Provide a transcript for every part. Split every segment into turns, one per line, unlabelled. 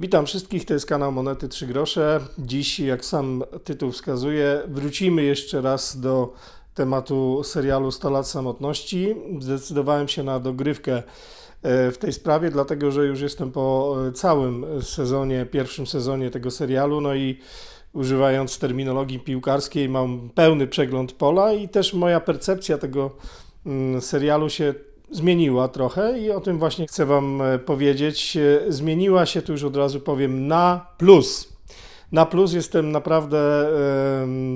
Witam wszystkich, to jest kanał Monety 3 grosze. Dziś, jak sam tytuł wskazuje, wrócimy jeszcze raz do tematu serialu 100 lat samotności. Zdecydowałem się na dogrywkę e, w tej sprawie, dlatego że już jestem po e, całym sezonie, pierwszym sezonie tego serialu, no i używając terminologii piłkarskiej mam pełny przegląd pola i też moja percepcja tego mm, serialu się zmieniła trochę i o tym właśnie chcę Wam e, powiedzieć. E, Zmieniła się, tu już od razu powiem, na plus. Na plus jestem naprawdę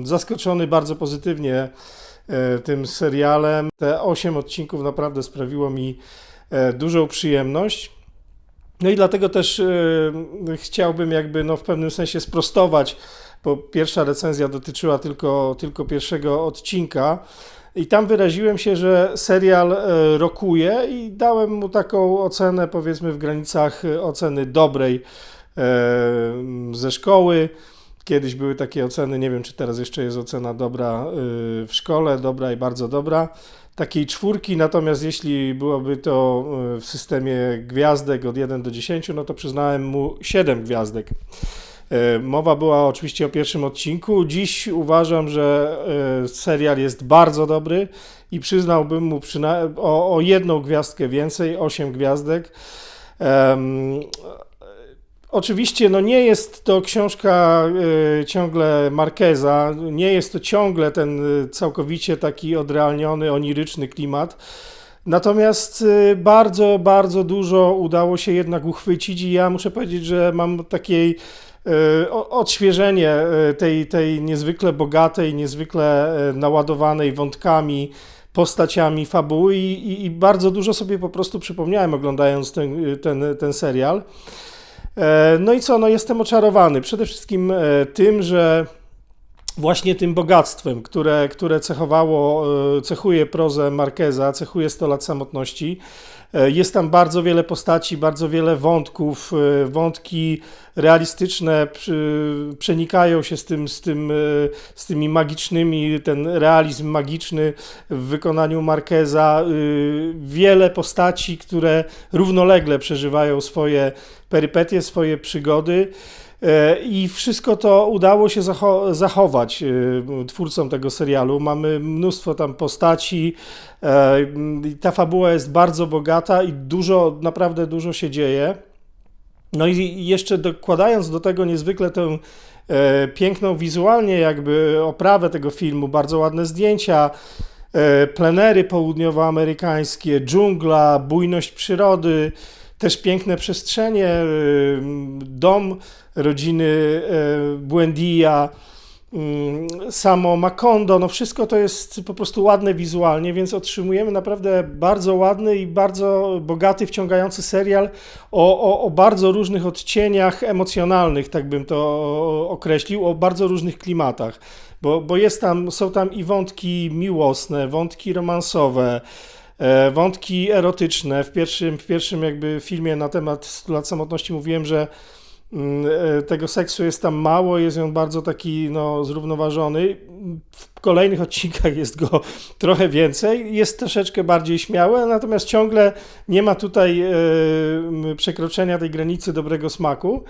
zaskoczony bardzo pozytywnie e, tym serialem. Te 8 odcinków naprawdę sprawiło mi dużą przyjemność. No i dlatego też chciałbym jakby no w pewnym sensie sprostować, bo pierwsza recenzja dotyczyła tylko, tylko pierwszego odcinka. I tam wyraziłem się, że serial e, rokuje i dałem mu taką ocenę, powiedzmy, w granicach e, oceny dobrej e, ze szkoły. Kiedyś były takie oceny, nie wiem czy teraz jeszcze jest ocena dobra w szkole, dobra i bardzo dobra. Takiej czwórki, natomiast jeśli byłoby to w systemie gwiazdek od 1 do 10, no to przyznałem mu 7 gwiazdek. E, Mowa była oczywiście o pierwszym odcinku. Dziś uważam, że e, serial jest bardzo dobry i przyznałbym mu o, o jedną gwiazdkę więcej, 8 gwiazdek. Em, Oczywiście no nie jest to książka e, ciągle Marqueza, nie jest to ciągle ten całkowicie taki odrealniony, oniryczny klimat. Natomiast bardzo, bardzo dużo udało się jednak uchwycić i ja muszę powiedzieć, że mam takiej odświeżenie e, tej, tej niezwykle bogatej, niezwykle e, naładowanej wątkami, postaciami fabuły i, i, i bardzo dużo sobie po prostu przypomniałem oglądając ten, ten, ten serial. E, No i co, no jestem oczarowany. Przede wszystkim e, tym, że właśnie tym bogactwem, które, które cechowało, e, cechuje prozę Marqueza, cechuje 100 lat samotności. E, Jest tam bardzo wiele postaci, bardzo wiele wątków. e, Wątki realistyczne przenikają się z, tym, z, tym, e, z tymi magicznymi, ten realizm magiczny w wykonaniu Marqueza. y, Wiele postaci, które równolegle przeżywają swoje perypetie, swoje przygody. E, I wszystko to udało się zacho- zachować e, twórcom tego serialu. Mamy mnóstwo tam postaci. e, Ta fabuła jest bardzo bogata i dużo, naprawdę dużo się dzieje. No i jeszcze dokładając do tego niezwykle tę piękną wizualnie jakby oprawę tego filmu, bardzo ładne zdjęcia, plenery południowoamerykańskie, dżungla, bujność przyrody, też piękne przestrzenie, e, dom rodziny e, Buendia, mm, samo Macondo, no wszystko to jest po prostu ładne wizualnie, więc otrzymujemy naprawdę bardzo ładny i bardzo bogaty, wciągający serial o, o, o bardzo różnych odcieniach emocjonalnych, tak bym to określił, o bardzo różnych klimatach, bo, bo jest tam, są tam i wątki miłosne, wątki romansowe, wątki erotyczne. W pierwszym, w pierwszym jakby filmie na temat 100 lat samotności mówiłem, że Mm, e, tego seksu jest tam mało, jest on bardzo taki no, zrównoważony. W kolejnych odcinkach jest go trochę więcej, jest troszeczkę bardziej śmiałe, natomiast ciągle nie ma tutaj e, przekroczenia tej granicy dobrego smaku.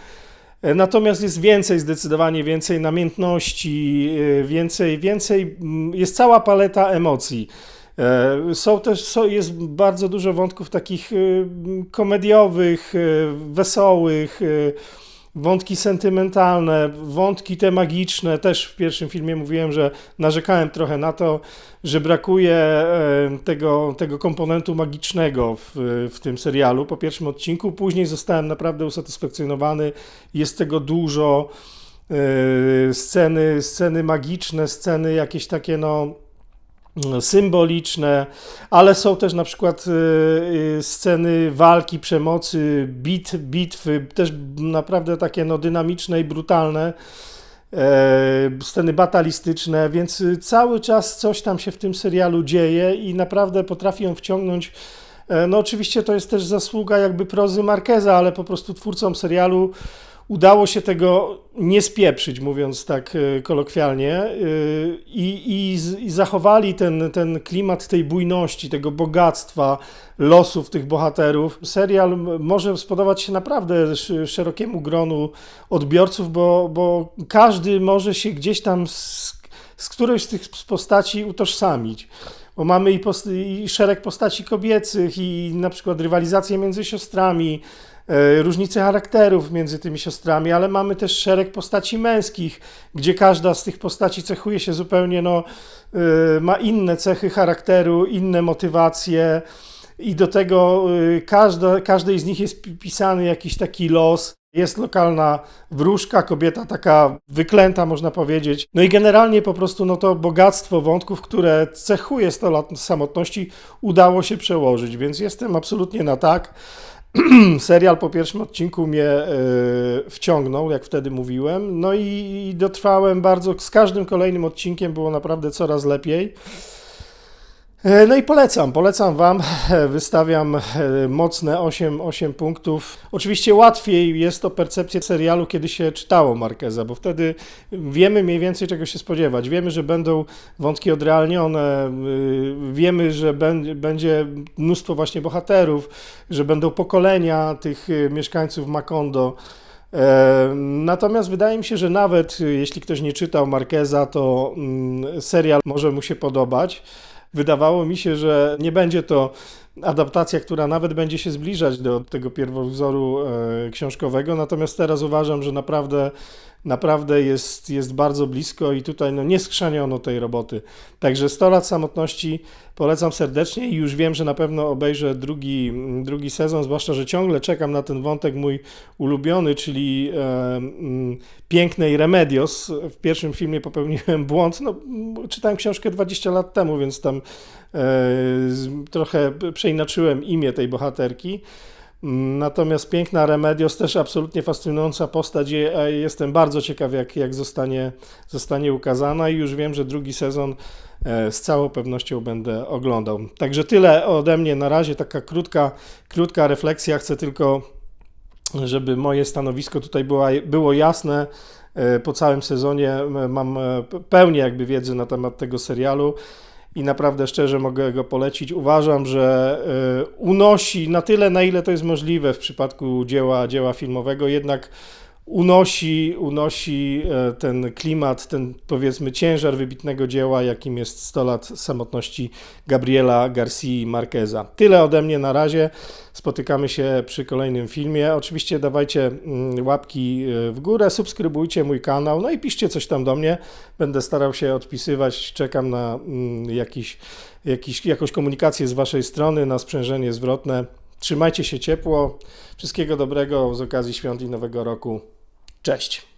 E, Natomiast jest więcej, zdecydowanie więcej namiętności, e, więcej, więcej, jest cała paleta emocji. E, Są też, są, jest bardzo dużo wątków takich e, komediowych, e, wesołych, wątki sentymentalne, wątki te magiczne. Też w pierwszym filmie mówiłem, że narzekałem trochę na to, że brakuje tego, tego komponentu magicznego w, w tym serialu po pierwszym odcinku. Później zostałem naprawdę usatysfakcjonowany. Jest tego dużo. Sceny, sceny magiczne, sceny jakieś takie no symboliczne, ale są też na przykład y, y, sceny walki, przemocy, bit, bitwy, też naprawdę takie no, dynamiczne i brutalne, e, sceny batalistyczne, więc y, cały czas coś tam się w tym serialu dzieje i naprawdę potrafi wciągnąć. E, No oczywiście to jest też zasługa jakby prozy Marqueza, ale po prostu twórcom serialu udało się tego nie spieprzyć, mówiąc tak e, kolokwialnie, e, i, i, i zachowali ten, ten klimat tej bujności, tego bogactwa losów tych bohaterów. Serial może spodobać się naprawdę sz- szerokiemu gronu odbiorców, bo, bo każdy może się gdzieś tam z, z którejś z tych postaci utożsamić. Bo mamy i, post- i szereg postaci kobiecych, i na przykład rywalizację między siostrami, różnice charakterów między tymi siostrami, ale mamy też szereg postaci męskich, gdzie każda z tych postaci cechuje się zupełnie, no, e, ma inne cechy charakteru, inne motywacje. I do tego y, każda, każdej z nich jest pi- pisany jakiś taki los. Jest lokalna wróżka, kobieta taka wyklęta, można powiedzieć. No i generalnie po prostu no to bogactwo wątków, które cechuje 100 lat samotności, udało się przełożyć, więc jestem absolutnie na tak. Serial po pierwszym odcinku mnie e, wciągnął, jak wtedy mówiłem, no i, i dotrwałem bardzo, z każdym kolejnym odcinkiem było naprawdę coraz lepiej. E, No i polecam, polecam Wam, E, wystawiam e, mocne 8, 8 punktów. Oczywiście łatwiej jest to percepcję serialu, kiedy się czytało Marqueza, bo wtedy wiemy mniej więcej czego się spodziewać. Wiemy, że będą wątki odrealnione, y, wiemy, że bę- będzie mnóstwo właśnie bohaterów, że będą pokolenia tych y, mieszkańców Macondo. E, Natomiast wydaje mi się, że nawet y, jeśli ktoś nie czytał Marqueza, to mm, serial może mu się podobać. Wydawało mi się, że nie będzie to adaptacja, która nawet będzie się zbliżać do tego pierwowzoru e, książkowego, natomiast teraz uważam, że naprawdę, naprawdę jest, jest bardzo blisko i tutaj no, nie skrzaniono tej roboty. Także 100 lat samotności polecam serdecznie i już wiem, że na pewno obejrzę drugi, drugi sezon, zwłaszcza, że ciągle czekam na ten wątek mój ulubiony, czyli e, mm, Pięknej Remedios. W pierwszym filmie popełniłem błąd, no, m, czytałem książkę 20 lat temu, więc tam trochę przeinaczyłem imię tej bohaterki. Natomiast piękna Remedios też absolutnie fascynująca postać. Jestem bardzo ciekaw, jak, jak zostanie, zostanie ukazana, i już wiem, że drugi sezon e, z całą pewnością będę oglądał. Także tyle ode mnie na razie. Taka krótka, krótka refleksja. Chcę tylko, żeby moje stanowisko tutaj była, było jasne. E, Po całym sezonie mam e, pełnię jakby wiedzy na temat tego serialu i naprawdę szczerze mogę go polecić. Uważam, że e, unosi na tyle, na ile to jest możliwe w przypadku dzieła, dzieła filmowego, jednak unosi, unosi e, ten klimat, ten powiedzmy ciężar wybitnego dzieła, jakim jest 100 lat samotności Gabriela Garcia Marqueza. Tyle ode mnie na razie. Spotykamy się przy kolejnym filmie. Oczywiście dawajcie mm, łapki e, w górę, subskrybujcie mój kanał, no i piszcie coś tam do mnie. Będę starał się odpisywać. Czekam na mm, jakiś, jakiś, jakąś komunikację z Waszej strony, na sprzężenie zwrotne. Trzymajcie się ciepło. Wszystkiego dobrego z okazji świąt i Nowego Roku. Cześć.